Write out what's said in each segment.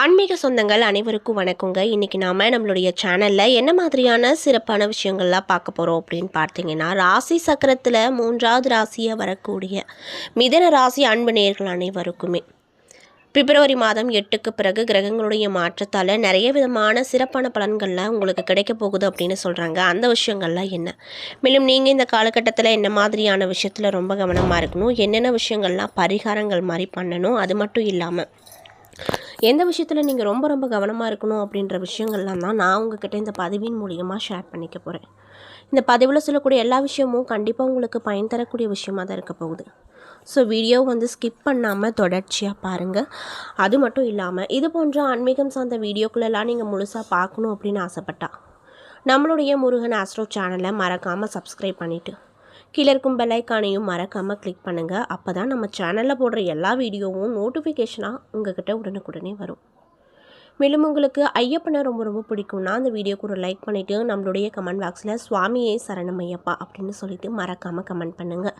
ஆன்மீக சொந்தங்கள் அனைவருக்கும் வணக்கங்க. இன்றைக்கி நாம் நம்மளுடைய சேனலில் என்ன மாதிரியான சிறப்பான விஷயங்கள்லாம் பார்க்க போகிறோம் அப்படின்னு பார்த்தீங்கன்னா ராசி சக்கரத்தில் மூன்றாவது ராசியாக வரக்கூடிய மிதன ராசி அன்பு நேர்கள் அனைவருக்குமே. பிப்ரவரி மாதம் எட்டுக்கு பிறகு கிரகங்களுடைய மாற்றத்தால் நிறைய விதமான சிறப்பான பலன்கள்லாம் உங்களுக்கு கிடைக்க போகுது அப்படின்னு சொல்கிறாங்க அந்த விஷயங்கள்லாம் என்ன? மேலும் நீங்கள் இந்த காலகட்டத்தில் என்ன மாதிரியான விஷயத்தில் ரொம்ப கவனமாக இருக்கணும்? என்னென்ன விஷயங்கள்லாம் பரிகாரங்கள் மாதிரி பண்ணணும்? அது மட்டும் இல்லாமல் எந்த விஷயத்தில் நீங்கள் ரொம்ப ரொம்ப கவனமாக இருக்கணும் அப்படின்ற விஷயங்கள்லாம் தான் நான் உங்ககிட்ட இந்த பதிவின் மூலியமாக ஷேர் பண்ணிக்க போகிறேன் இந்த பதிவில் சொல்லக்கூடிய எல்லா விஷயமும் கண்டிப்பாக உங்களுக்கு பயன் தரக்கூடிய விஷயமாக தான் இருக்க போகுது. ஸோ வீடியோ வந்து ஸ்கிப் பண்ணாமல் தொடர்ச்சியாக பாருங்கள் அது மட்டும் இல்லாமல் இது போன்ற ஆன்மீகம் சார்ந்த வீடியோக்குள்ளெல்லாம் நீங்கள் முழுசாக பார்க்கணும் அப்படின்னு ஆசைப்பட்டா நம்மளுடைய முருகன் ஆஸ்ட்ரோ சேனலை மறக்காமல் சப்ஸ்கிரைப் பண்ணிவிட்டு கீழே இருக்கும் பெல்லைக்கானையும் மறக்காமல் கிளிக் பண்ணுங்கள் அப்போ தான் நம்ம சேனலில் போடுற எல்லா வீடியோவும் நோட்டிஃபிகேஷனாக உங்ககிட்ட உடனுக்குடனே வரும். மேலும் உங்களுக்கு ஐயப்பனை ரொம்ப ரொம்ப பிடிக்கும்னா அந்த வீடியோக்கு ஒரு லைக் பண்ணிவிட்டு நம்மளுடைய கமெண்ட் பாக்ஸில் சுவாமியே சரணம் ஐயப்பா அப்படின்னு சொல்லிட்டு மறக்காமல் கமெண்ட் பண்ணுங்கள்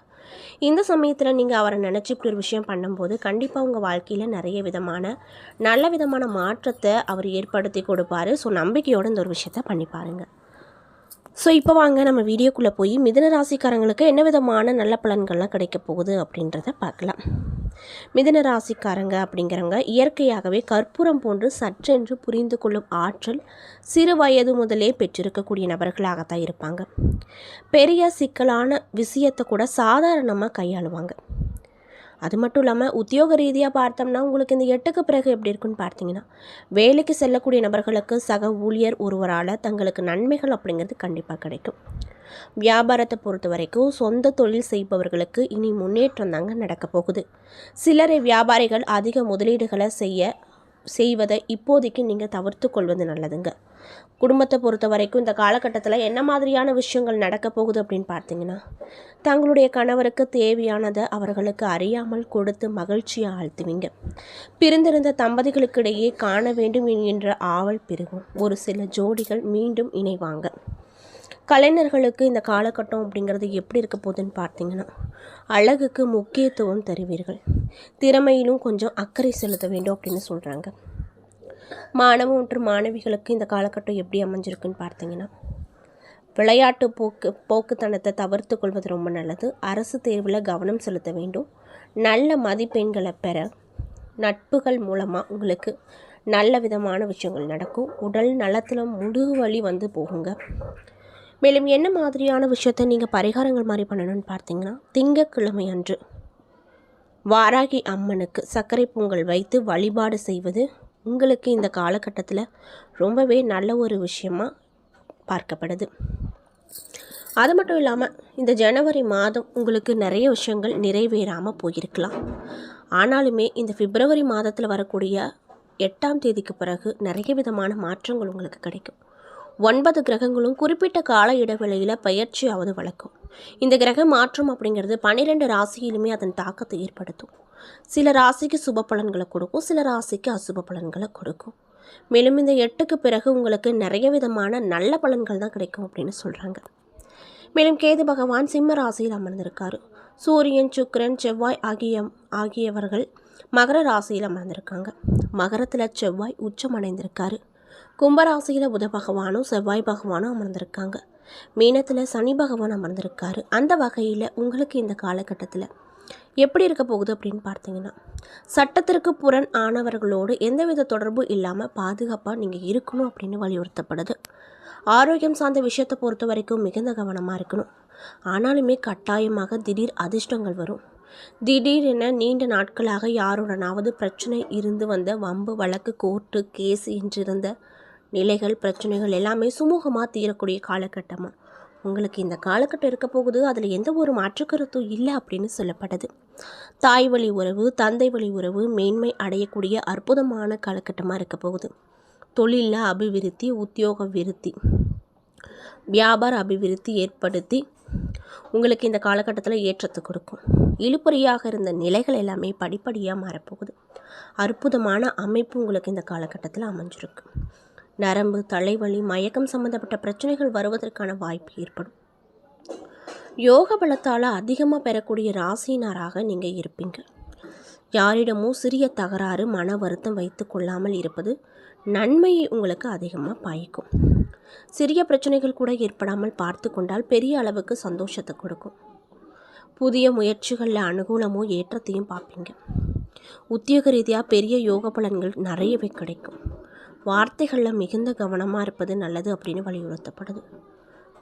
இந்த சமயத்தில் நீங்கள் அவரை நினச்சி இப்படி ஒரு விஷயம் பண்ணும்போது கண்டிப்பாக உங்கள் வாழ்க்கையில் நிறைய விதமான நல்ல விதமான மாற்றத்தை அவர் ஏற்படுத்தி கொடுப்பாரு. ஸோ நம்பிக்கையோடு இந்த ஒரு விஷயத்த பண்ணி பாருங்கள் ஸோ இப்போ வாங்க நம்ம வீடியோக்குள்ளே போய் மிதன ராசிக்காரங்களுக்கு என்ன விதமான நல்ல பலன்கள்லாம் கிடைக்க போகுது அப்படின்றத பார்க்கலாம். மிதன ராசிக்காரங்க அப்படிங்கிறவங்க இயற்கையாகவே கற்பூரம் போன்று சற்றென்று புரிந்து கொள்ளும் ஆற்றல் சிறு வயது முதலே பெற்றிருக்கக்கூடிய நபர்களாகத்தான் இருப்பாங்க. பெரிய சிக்கலான விஷயத்தை கூட சாதாரணமாக கையாளுவாங்க. அது மட்டும் இல்லாமல் உத்தியோக ரீதியாக பார்த்தோம்னா உங்களுக்கு இந்த எட்டுக்கு பிறகு எப்படி இருக்குன்னு பார்த்தீங்கன்னா வேலைக்கு செல்லக்கூடிய நபர்களுக்கு சக ஊழியர் ஒருவரால் தங்களுக்கு நன்மைகள் அப்படிங்கிறது கண்டிப்பாக கிடைக்கும். வியாபாரத்தை பொறுத்த வரைக்கும் சொந்த தொழில் செய்பவர்களுக்கு இனி முன்னேற்றம் தாங்க நடக்க போகுது. சிலரை வியாபாரிகள் அதிக முதலீடுகளை செய்ய செய்வதை இப்போதைக்கு நீங்கள் தவிர்த்து கொள்வது நல்லதுங்க. குடும்பத்தை பொறுத்த வரைக்கும் இந்த காலகட்டத்தில் என்ன மாதிரியான விஷயங்கள் நடக்க போகுது அப்படின்னு பார்த்தீங்கன்னா தங்களுடைய கணவருக்கு தேவையானதை அவர்களுக்கு அறியாமல் கொடுத்து மகிழ்ச்சியை ஆழ்த்துவீங்க. பிரிந்திருந்த தம்பதிகளுக்கிடையே காண வேண்டும் என்கின்ற ஆவல் பெருகும் ஒரு சில ஜோடிகள் மீண்டும் இணைவாங்க. கலைஞர்களுக்கு இந்த காலகட்டம் அப்படிங்கிறது எப்படி இருக்க போகுதுன்னு பார்த்தீங்கன்னா அழகுக்கு முக்கியத்துவம் தருவீர்கள். திறமையிலும் கொஞ்சம் அக்கறை செலுத்த வேண்டும் அப்படின்னு சொல்கிறாங்க மாணவ மற்றும் மாணவிகளுக்கு இந்த காலகட்டம் எப்படி அமைஞ்சிருக்குன்னு பார்த்தீங்கன்னா விளையாட்டு போக்கு போக்குத்தனத்தை தவிர்த்து கொள்வது ரொம்ப நல்லது. அரசு தேர்வில் கவனம் செலுத்த வேண்டும். நல்ல மதிப்பெண்களை பெற நட்புகள் மூலமாக உங்களுக்கு நல்ல விதமான விஷயங்கள் நடக்கும். உடல் நலத்தில் முதுகு வலி வந்து போகுங்க. மேலும் என்ன மாதிரியான விஷயத்தை நீங்கள் பரிகாரங்கள் மாதிரி பண்ணணும்னு பார்த்தீங்கன்னா திங்கக்கிழமை அன்று வாராகி அம்மனுக்கு சர்க்கரை பொங்கல் வைத்து வழிபாடு செய்வது உங்களுக்கு இந்த காலகட்டத்தில் ரொம்பவே நல்ல ஒரு விஷயமாக பார்க்கப்படுது. அது மட்டும் இல்லாமல் இந்த ஜனவரி மாதம் உங்களுக்கு நிறைய விஷயங்கள் நிறைவேறாமல் போயிருக்கலாம். ஆனாலுமே இந்த பிப்ரவரி மாதத்தில் வரக்கூடிய எட்டாம் தேதிக்கு பிறகு நிறைய விதமான மாற்றங்கள் உங்களுக்கு கிடைக்கும். ஒன்பது கிரகங்களும் குறிப்பிட்ட கால இடைவெளியில் பயிற்சியாவது வழக்கம். இந்த கிரக மாற்றம் அப்படிங்கிறது பன்னிரெண்டு ராசியிலுமே அதன் தாக்கத்தை ஏற்படுத்தும். சில ராசிக்கு சுப பலன்களை கொடுக்கும் சில ராசிக்கு அசுப பலன்களை கொடுக்கும். மேலும் இந்த எட்டுக்கு பிறகு உங்களுக்கு நிறைய விதமான நல்ல பலன்கள் தான் கிடைக்கும் அப்படின்னு சொல்கிறாங்க மேலும் கேது பகவான் சிம்ம ராசியில் அமர்ந்திருக்காரு. சூரியன் சுக்கரன் செவ்வாய் ஆகிய ஆகியவர்கள் மகர ராசியில் அமர்ந்திருக்காங்க. மகரத்தில் செவ்வாய் உச்சம் அடைந்திருக்காரு. கும்பராசியில் புத பகவானும் செவ்வாய் பகவானும் அமர்ந்திருக்காங்க. மீனத்தில் சனி பகவான் அமர்ந்திருக்காரு. அந்த வகையில் உங்களுக்கு இந்த காலகட்டத்தில் எப்படி இருக்க போகுது அப்படின்னு பார்த்தீங்கன்னா சட்டத்திற்கு புறன் ஆனவர்களோடு எந்தவித தொடர்பும் இல்லாமல் பாதுகாப்பாக நீங்கள் இருக்கணும் அப்படின்னு வலியுறுத்தப்படுது. ஆரோக்கியம் சார்ந்த விஷயத்தை பொறுத்த வரைக்கும் மிகுந்த கவனமாக இருக்கணும். ஆனாலுமே கட்டாயமாக திடீர் அதிர்ஷ்டங்கள் வரும். திடீரென நீண்ட நாட்களாக யாருடனாவது பிரச்சனை இருந்து வந்த வம்பு வழக்கு கோர்ட்டு கேஸ் என்றிருந்த நிலைகள் பிரச்சனைகள் எல்லாமே சுமூகமாக தீரக்கூடிய காலகட்டமாக உங்களுக்கு இந்த காலகட்டம் இருக்க போகுது அதில் எந்த ஒரு மாற்றுக்கருத்தும் இல்லை அப்படின்னு சொல்லப்படுது தாய் வழி உறவு தந்தை வழி உறவு மேன்மை அடையக்கூடிய அற்புதமான காலகட்டமாக இருக்க போகுது. தொழிலில் அபிவிருத்தி உத்தியோக விருத்தி வியாபார அபிவிருத்தி ஏற்படுத்தி உங்களுக்கு இந்த காலகட்டத்தில் ஏற்றத்தை கொடுக்கும். இழுபறியாக இருந்த நிலைகள் எல்லாமே படிப்படியாக மாறப்போகுது. அற்புதமான அமைப்பு உங்களுக்கு இந்த காலகட்டத்தில் அமைஞ்சிருக்கு. நரம்பு தலைவலி மயக்கம் சம்மந்தப்பட்ட பிரச்சனைகள் வருவதற்கான வாய்ப்பு ஏற்படும். யோக பலத்தால் அதிகமாக பெறக்கூடிய ராசினாராக நீங்கள் இருப்பீங்க. யாரிடமும் சிறிய தகராறு மன வருத்தம் வைத்து கொள்ளாமல் இருப்பது நன்மையை உங்களுக்கு அதிகமாக பாய்க்கும். சிறிய பிரச்சனைகள் கூட ஏற்படாமல் பார்த்து கொண்டால் பெரிய அளவுக்கு சந்தோஷத்தை கொடுக்கும். புதிய முயற்சிகளில் அனுகூலமோ ஏற்றத்தையும் பார்ப்பீங்க. உத்தியோக ரீதியாக பெரிய யோக பலன்கள் நிறையவே கிடைக்கும். வார்த்தைகளில் மிகுந்த கவனமாக இருப்பது நல்லது அப்படின்னு வலியுறுத்தப்படுது.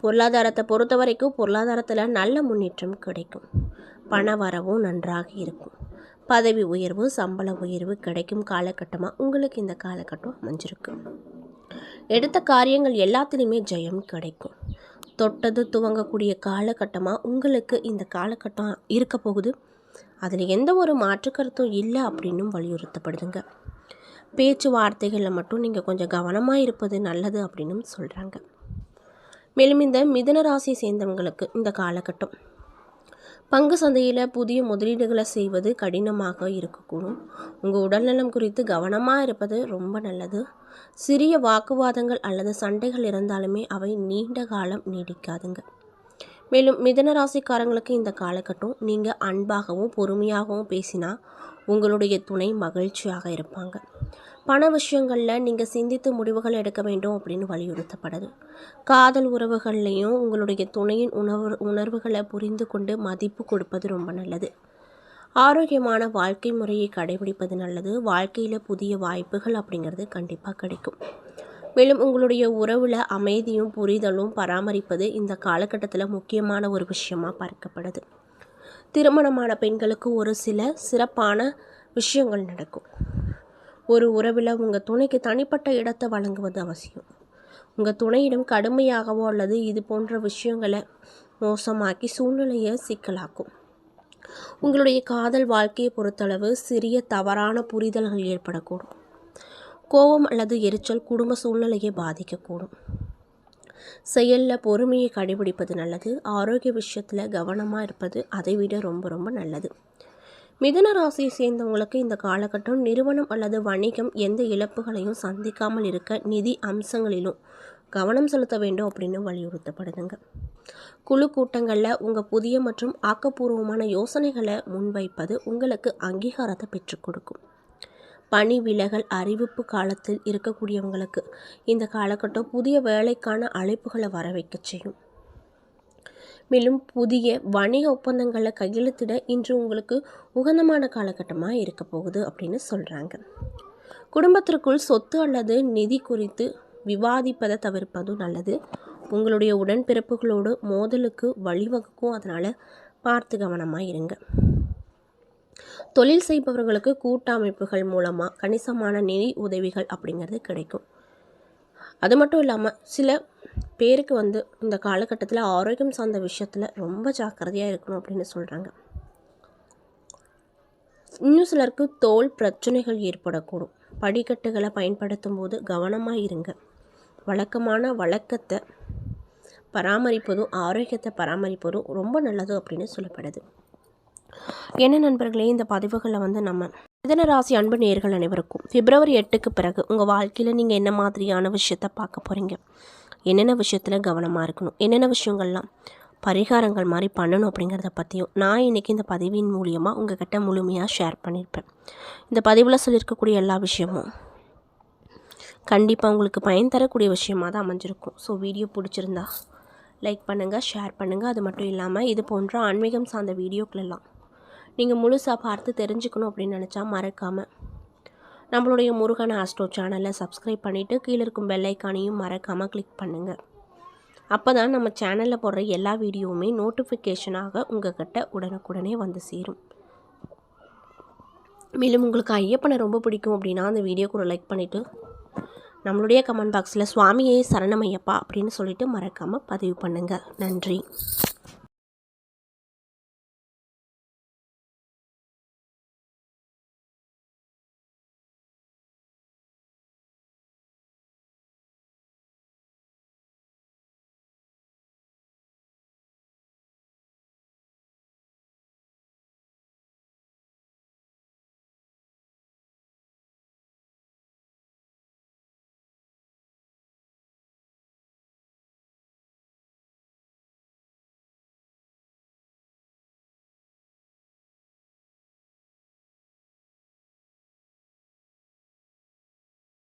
பொருளாதாரத்தை பொறுத்த வரைக்கும் பொருளாதாரத்தில் நல்ல முன்னேற்றம் கிடைக்கும். பண வரவும் நன்றாக இருக்கும். பதவி உயர்வு சம்பள உயர்வு கிடைக்கும் காலகட்டமாக உங்களுக்கு இந்த காலகட்டம் அமைஞ்சிருக்கு. எடுத்த காரியங்கள் எல்லாத்துலேயுமே ஜெயம் கிடைக்கும். தொட்டது துவங்கக்கூடிய காலகட்டமாக உங்களுக்கு இந்த காலகட்டம் இருக்க போகுது. அதில் எந்த ஒரு மாற்று கருத்தும் இல்லை அப்படின்னும் வலியுறுத்தப்படுதுங்க. பேச்சுவார்த்தைகளில் மட்டும் நீங்கள் கொஞ்சம் கவனமாக இருப்பது நல்லது அப்படின்னும் சொல்கிறாங்க மேலும் இந்த மிதுன ராசியை சேர்ந்தவங்களுக்கு இந்த காலகட்டம். பங்கு சந்தையில் புதிய முதலீடுகளை செய்வது கடினமாக இருக்கக்கூடும். உங்கள் உடல்நலம் குறித்து கவனமாக இருப்பது ரொம்ப நல்லது. சிறிய வாக்குவாதங்கள் அல்லது சண்டைகள் இருந்தாலுமே அவை நீண்ட காலம் நீடிக்காதுங்க. மேலும் மிதன ராசிக்காரங்களுக்கு இந்த காலகட்டம் நீங்கள் அன்பாகவும் பொறுமையாகவும் பேசினா உங்களுடைய துணை மகிழ்ச்சியாக இருப்பாங்க. பண விஷயங்களில் நீங்கள் சிந்தித்து முடிவுகள் எடுக்க வேண்டும் அப்படின்னு வலியுறுத்தப்படுது. காதல் உறவுகள்லையும் உங்களுடைய துணையின் உணர்வு உணர்வுகளை புரிந்து கொண்டு மதிப்பு கொடுப்பது ரொம்ப நல்லது. ஆரோக்கியமான வாழ்க்கை முறையை கடைபிடிப்பது நல்லது. வாழ்க்கையில் புதிய வாய்ப்புகள் அப்படிங்கிறது கண்டிப்பாக கிடைக்கும். மேலும் உங்களுடைய உறவில் அமைதியும் புரிதலும் பராமரிப்பது இந்த காலகட்டத்தில் முக்கியமான ஒரு விஷயமாக பார்க்கப்படுது. திருமணமான பெண்களுக்கு ஒரு சில சிறப்பான விஷயங்கள் நடக்கும். ஒரு உறவில் உங்கள் துணைக்கு தனிப்பட்ட இடத்தை வழங்குவது அவசியம். உங்கள் துணையிடம் கடுமையாகவோ அல்லது இது போன்ற விஷயங்களை மோசமாக்கி சூழ்நிலையை சிக்கலாக்கும். உங்களுடைய காதல் வாழ்க்கையை பொறுத்தளவு சிறிய தவறான புரிதல்கள் ஏற்படக்கூடும். கோபம் அல்லது எரிச்சல் குடும்ப சூழ்நிலையை பாதிக்கக்கூடும். செயலில் பொறுமையை கடைபிடிப்பது நல்லது. ஆரோக்கிய விஷயத்தில் கவனமாக இருப்பது அதை விட ரொம்ப ரொம்ப நல்லது. மிதன ராசியை சேர்ந்தவங்களுக்கு இந்த காலகட்டம் நிறுவனம் அல்லது வணிகம் எந்த இழப்புகளையும் சந்திக்காமல் இருக்க நிதி அம்சங்களிலும் கவனம் செலுத்த வேண்டும் அப்படின்னு வலியுறுத்தப்படுதுங்க. குழு கூட்டங்களில் உங்கள் புதிய மற்றும் ஆக்கப்பூர்வமான யோசனைகளை முன்வைப்பது உங்களுக்கு அங்கீகாரத்தை பெற்றுக் கொடுக்கும். பணி விலகல் அறிவிப்பு காலத்தில் இருக்கக்கூடியவங்களுக்கு இந்த காலகட்டம் புதிய வேலைக்கான அழைப்புகளை வர வைக்க செய்யும். மேலும் புதிய வணிக ஒப்பந்தங்களை கையெழுத்திட இன்று உங்களுக்கு உகந்தமான காலகட்டமாக இருக்க போகுது அப்படின்னு சொல்கிறாங்க குடும்பத்திற்குள் சொத்து அல்லது நிதி குறித்து விவாதிப்பதை தவிர்ப்பதும் நல்லது. உங்களுடைய உடன்பிறப்புகளோடு மோதலுக்கு வழிவகுக்கும். அதனால் பார்த்து கவனமாக இருங்க. தொழில் செய்பவர்களுக்கு கூட்டமைப்புகள் மூலமாக கணிசமான நிதி உதவிகள் அப்படிங்கிறது கிடைக்கும். அது மட்டும் இல்லாமல் சில பேருக்கு வந்து இந்த காலகட்டத்தில் ஆரோக்கியம் சார்ந்த விஷயத்தில் ரொம்ப ஜாக்கிரதையாக இருக்கணும் அப்படின்னு சொல்கிறாங்க இன்னும் சிலருக்கு தோல் பிரச்சனைகள் ஏற்படக்கூடும். படிக்கட்டுகளை பயன்படுத்தும் போது கவனமாக இருங்க. வழக்கமான வழக்கத்தை பராமரிப்பதும் ஆரோக்கியத்தை பராமரிப்பதும் ரொம்ப நல்லது அப்படின்னு சொல்லப்படுது. என்ன நண்பர்களே இந்த பதிவுகளில் வந்து நம்ம மிதன ராசி அன்பு நேர்கள் அனைவருக்கும் பிப்ரவரி எட்டுக்கு பிறகு உங்கள் வாழ்க்கையில் நீங்கள் என்ன மாதிரியான விஷயத்தை பார்க்க போகிறீங்க என்னென்ன விஷயத்தில் கவனமாக இருக்கணும்? என்னென்ன விஷயங்கள்லாம் பரிகாரங்கள் மாதிரி பண்ணணும் அப்படிங்கிறத பற்றியும் நான் இன்றைக்கி இந்த பதிவின் மூலியமாக உங்கள்கிட்ட முழுமையாக ஷேர் பண்ணியிருப்பேன் இந்த பதிவில் சொல்லியிருக்கக்கூடிய எல்லா விஷயமும் கண்டிப்பாக உங்களுக்கு பயன் தரக்கூடிய விஷயமாக தான் அமைஞ்சிருக்கும். ஸோ வீடியோ பிடிச்சிருந்தா லைக் பண்ணுங்கள் ஷேர் பண்ணுங்கள் அது மட்டும் இல்லாமல் இது போன்ற ஆன்மீகம் சார்ந்த வீடியோக்களெல்லாம் நீங்கள் முழுசாக பார்த்து தெரிஞ்சுக்கணும் அப்படின்னு நினச்சா மறக்காமல் நம்மளுடைய முருகன் ஆஸ்ட்ரோ சேனலை சப்ஸ்கிரைப் பண்ணிவிட்டு கீழே இருக்கும் பெல்லைக்கானையும் மறக்காமல் கிளிக் பண்ணுங்கள் அப்போ தான் நம்ம சேனலில் போடுற எல்லா வீடியோவுமே நோட்டிஃபிகேஷனாக உங்கள் கிட்ட உடனுக்குடனே வந்து சேரும். மேலும் உங்களுக்கு ஐயப்பனை ரொம்ப பிடிக்கும் அப்படின்னா அந்த வீடியோ கூட லைக் பண்ணிவிட்டு நம்மளுடைய கமெண்ட் பாக்ஸில் சுவாமியே சரணமையப்பா அப்படின்னு சொல்லிட்டு மறக்காமல் பதிவு பண்ணுங்கள் நன்றி.